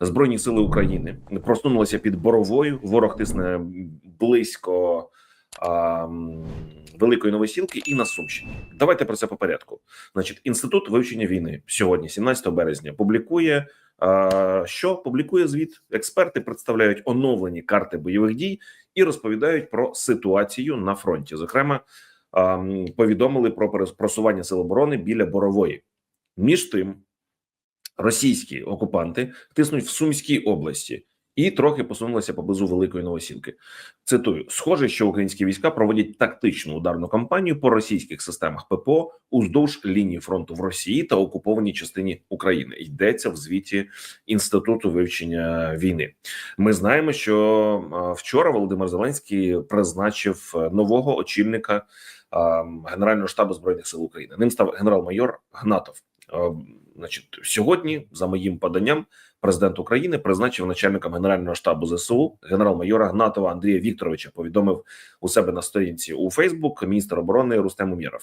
Збройні сили України просунулися під боровою. Ворог тисне близько а, великої новосілки і на Сумщині. Давайте про це по порядку. Значить, інститут вивчення війни сьогодні, 17 березня, публікує. а, Що публікує звіт? Експерти представляють оновлені карти бойових дій і розповідають про ситуацію на фронті. Зокрема, а, повідомили про просування сил оборони біля борової. Між тим, російські окупанти тиснуть в Сумській області і трохи посунулися поблизу Великої Новосілки. Цитую: схоже, що українські війська проводять тактичну ударну кампанію по російських системах ППО уздовж лінії фронту в Росії та окупованій частині України. Йдеться в звіті інституту вивчення війни. Ми знаємо, що вчора Володимир Зеленський призначив е, нового очільника Генерального штабу збройних сил України. Ним став генерал-майор Гнатов. Значить, сьогодні, за моїм поданням, президент України призначив начальником генерального штабу ЗСУ генерал-майора Гнатова Андрія Вікторовича. Повідомив у себе на сторінці у Фейсбук міністр оборони Рустем Умєров.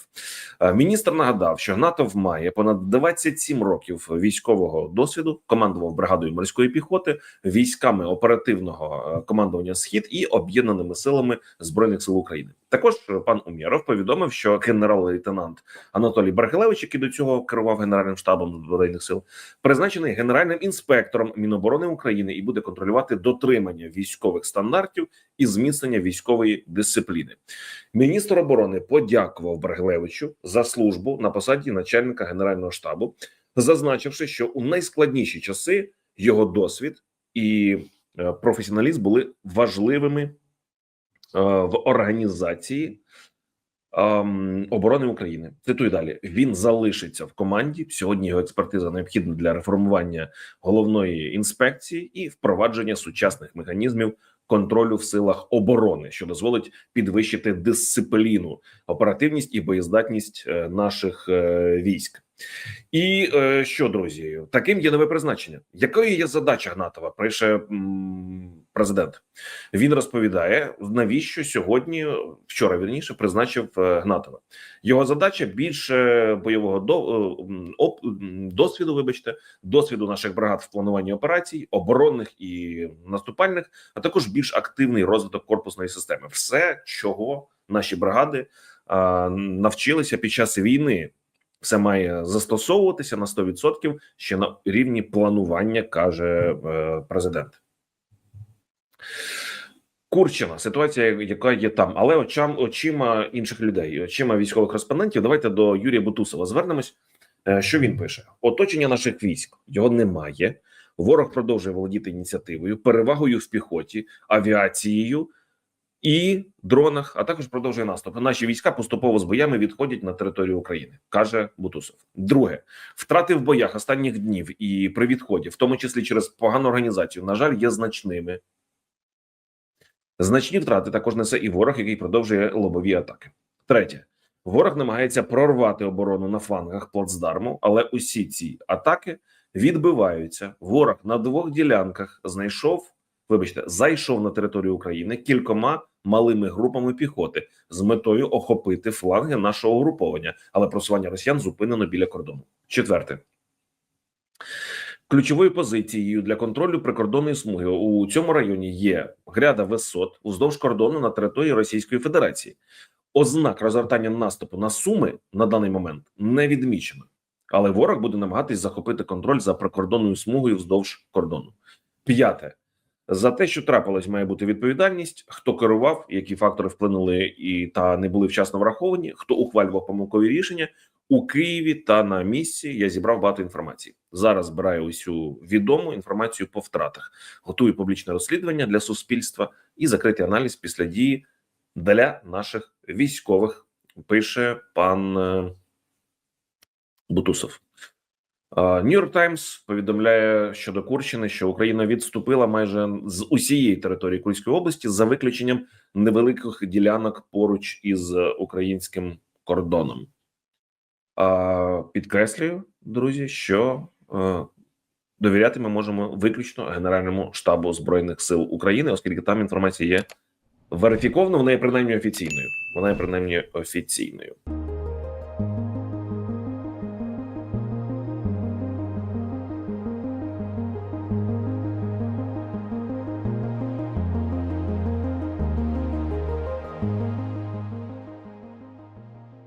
Е, Міністр нагадав, що Гнатов має понад 27 років військового досвіду, командував бригадою морської піхоти, військами оперативного е, командування Схід і об'єднаними силами збройних сил України. Також пан Умєров повідомив, що генерал-лейтенант Анатолій Баргилевич, який до цього керував генеральним штабом збройних сил, призначений генеральним інспектором Міноборони України і буде контролювати дотримання військових стандартів і зміцнення військової дисципліни. Міністр оборони подякував Баргилевичу за службу на посаді начальника генерального штабу, зазначивши, що у найскладніші часи його досвід і е, професіоналізм були важливими е, в організації ем, оборони України. Цитую далі. Він залишиться в команді. Сьогодні його експертиза необхідна для реформування головної інспекції і впровадження сучасних механізмів контролю в силах оборони, що дозволить підвищити дисципліну, оперативність і боєздатність е, наших е, військ. І е, що, друзі, таким є нове призначення. Якою є задача Гнатова? Пише президент. Він розповідає, навіщо сьогодні, вчора вірніше, призначив е, Гнатова. Його задача більше бойового е, оп, м, досвіду, вибачте, досвіду наших бригад в плануванні операцій, оборонних і наступальних, а також більш активний розвиток корпусної системи. Все, чого наші бригади навчилися під час війни. Все має застосовуватися на 100% ще на рівні планування, каже е, президент. Курчина, ситуація, яка є там, але очам очима інших людей, очима військових кореспондентів. Давайте до Юрія Бутусова звернемось. Е, Що він пише? Оточення наших військ його немає. Ворог продовжує володіти ініціативою, перевагою в піхоті, авіацією і дронах, а також продовжує наступ. Наші війська поступово з боями відходять на територію України, каже Бутусов. Друге, втрати в боях останніх днів і при відході, в тому числі через погану організацію, на жаль, є значними. Значні втрати також несе і ворог, який продовжує лобові атаки. Третє, ворог намагається прорвати оборону на флангах плацдарму, але усі ці атаки відбиваються. Ворог на двох ділянках знайшов, вибачте, зайшов на територію України кількома малими групами піхоти з метою охопити фланги нашого угруповання, але просування росіян зупинено біля кордону. Четверте. Ключовою позицією для контролю прикордонної смуги у цьому районі є гряда висот уздовж кордону на території Російської Федерації. Ознак розгортання наступу на Суми на даний момент не відмічено, але ворог буде намагатись захопити контроль за прикордонною смугою вздовж кордону. П'яте за те, що трапилось, має бути відповідальність. Хто керував, які фактори вплинули і та не були вчасно враховані, хто ухвалював помилкові рішення у Києві та на місці. Я зібрав багато інформації. Зараз збираю усю відому інформацію по втратах, готую публічне розслідування для суспільства і закритий аналіз після дії для наших військових. Пише пан е, Бутусов. Нью-Йорк Таймс повідомляє щодо Курщини, що Україна відступила майже з усієї території Курської області за виключенням невеликих ділянок поруч із українським кордоном. Підкреслюю, друзі, що е, довіряти ми можемо виключно Генеральному штабу збройних сил України, оскільки там інформація є верифікована, вона є принаймні офіційною. Вона є принаймні офіційною.